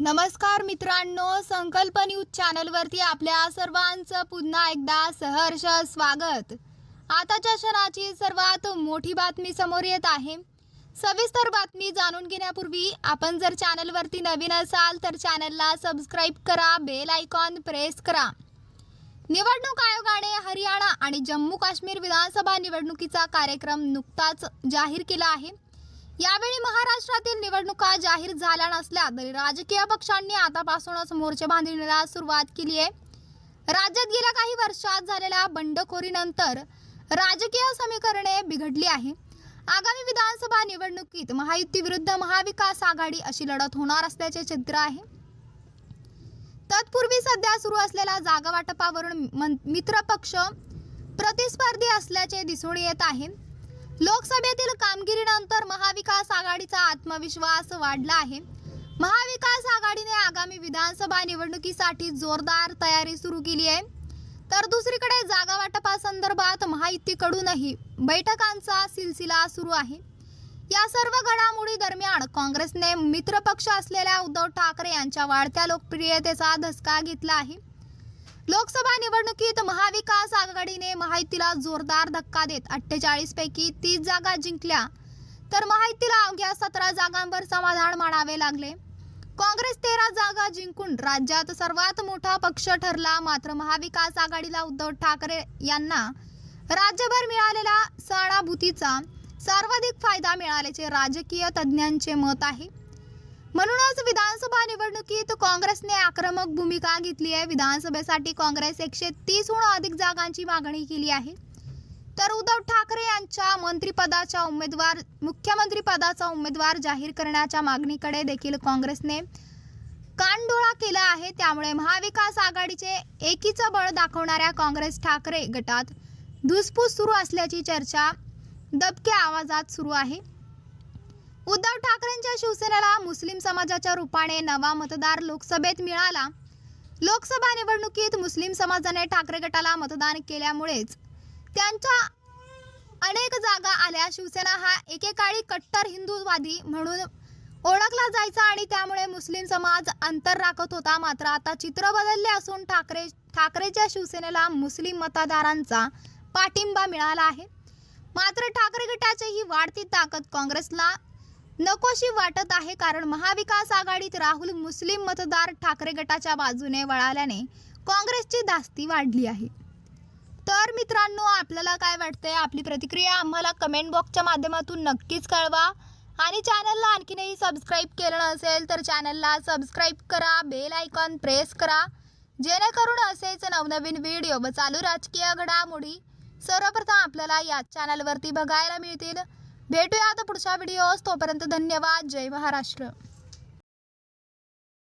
नमस्कार मित्रांनो संकल्प न्यूज चॅनलवरती आपल्या सर्वांचं पुन्हा एकदा सहर्ष स्वागत. आताच्या क्षणाची सर्वात मोठी बातमी समोर येत आहे. सविस्तर बातमी जाणून घेण्यापूर्वी आपण जर चॅनलवरती नवीन असाल तर चॅनलला सबस्क्राईब करा बेल आयकॉन प्रेस करा. निवडणूक आयोगाने हरियाणा आणि जम्मू काश्मीर विधानसभा निवडणुकीचा कार्यक्रम नुकताच जाहीर केला आहे. यावेळी महाराष्ट्रातील निवडणुका जाहीर झाल्या नसल्या तरी राजकीय पक्षांनी आतापासूनच मोर्चे बांधणीला सुरुवात केली आहे. राज्यात गेल्या काही वर्षात झालेल्या बंडखोरीनंतर राजकीय समीकरणे बिघडली आहे. आगामी विधानसभा निवडणुकीत महायुती विरुद्ध महाविकास आघाडी अशी लढत होणार असल्याचे चित्र आहे. तत्पूर्वी सध्या सुरू असलेल्या जागा वाटपावरून मित्रपक्ष प्रतिस्पर्धी असल्याचे दिसून येत आहे. लोकसभा कामगिरीनंतर महाविकास आघाडीचा आत्मविश्वास वाढला आहे. महाविकास आघाडीने आगामी विधानसभा निवडणुकीसाठी जोरदार तयारी सुरू केली आहे. तर दुसरीकडे जागा वाटपासंदर्भात महायुतीकडूनही बैठकांचा सिलसिला सुरू आहे. या सर्व घडामोडी दरम्यान काँग्रेसने मित्रपक्ष असलेल्या उद्धव ठाकरे यांच्या वाढत्या लोकप्रियतेचा धसका घेतला आहे. लोकसभा निवडणुकीत महाविकास आघाडीने महायुतीला जोरदार धक्का देत अठ्ठेचाळीस पैकी तीस जागा जिंकल्या. तर महायुतीला अवघ्या सतरा जागांवर समाधान मानावे लागले. काँग्रेस तेरा जागा जिंकून राज्यात सर्वात मोठा पक्ष ठरला मात्र महाविकास आघाडीला उद्धव ठाकरे यांना राज्यभर मिळालेल्या सणाभूतीचा सर्वाधिक फायदा मिळाल्याचे राजकीय तज्ज्ञांचे मत आहे. म्हणूनच निवडणुकीत काँग्रेसने आक्रमक भूमिका घेतली आहे. विधानसभेसाठी काँग्रेस एकशे तीसहून अधिक जागांची मागणी केली आहे. तर उद्धव ठाकरे यांच्या मंत्रिपदाच्या उमेदवार मुख्यमंत्रीपदाचा उमेदवार जाहीर करण्याच्या मागणीकडे देखील काँग्रेसने कानडोळा केला आहे. त्यामुळे महाविकास आघाडीचे एकीचं बळ दाखवणाऱ्या काँग्रेस ठाकरे गटात धुसफूस सुरू असल्याची चर्चा दबक्या आवाजात सुरू आहे. उद्धव ठाकरेंच्या शिवसेनेला मुस्लिम समाजाच्या रूपाने नवा मतदार लोकसभेत मिळाला. लोकसभा निवडणुकीत मुस्लिम समाजाने ठाकरे गटाला मतदान केल्यामुळेच त्यांच्या अनेक जागा आल्या. शिवसेना हा एकेकाळी कट्टर हिंदूवादी म्हणून ओळखला जायचा आणि त्यामुळे मुस्लिम समाज अंतर राखत होता. मात्र आता चित्र बदलले असून ठाकरे ठाकरेच्या शिवसेनेला मुस्लिम मतदारांचा पाठिंबा मिळाला आहे. मात्र ठाकरे गटाची ही वाढती ताकद काँग्रेसला नकोशी वाटत आहे कारण महाविकास आघाडीत राहुल मुस्लिम मतदार ठाकरे गटाच्या बाजूने वळाल्याने काँग्रेसची धास्ती वाढली आहे. तर मित्रांनो आपल्याला काय वाटतंय? आपली प्रतिक्रिया आम्हाला कमेंट बॉक्सच्या माध्यमातून नक्कीच कळवा. आणि चॅनलला आणखीनही सबस्क्राईब केलं नसेल तर चॅनलला सबस्क्राईब करा बेल आयकॉन प्रेस करा. जेणेकरून असेच नवनवीन व्हिडिओ व चालू राजकीय घडामोडी सर्वप्रथम आपल्याला या चॅनलवरती बघायला मिळतील. भेटूया पुढच्या व्हिडिओज तोपर्यंत धन्यवाद. जय महाराष्ट्र.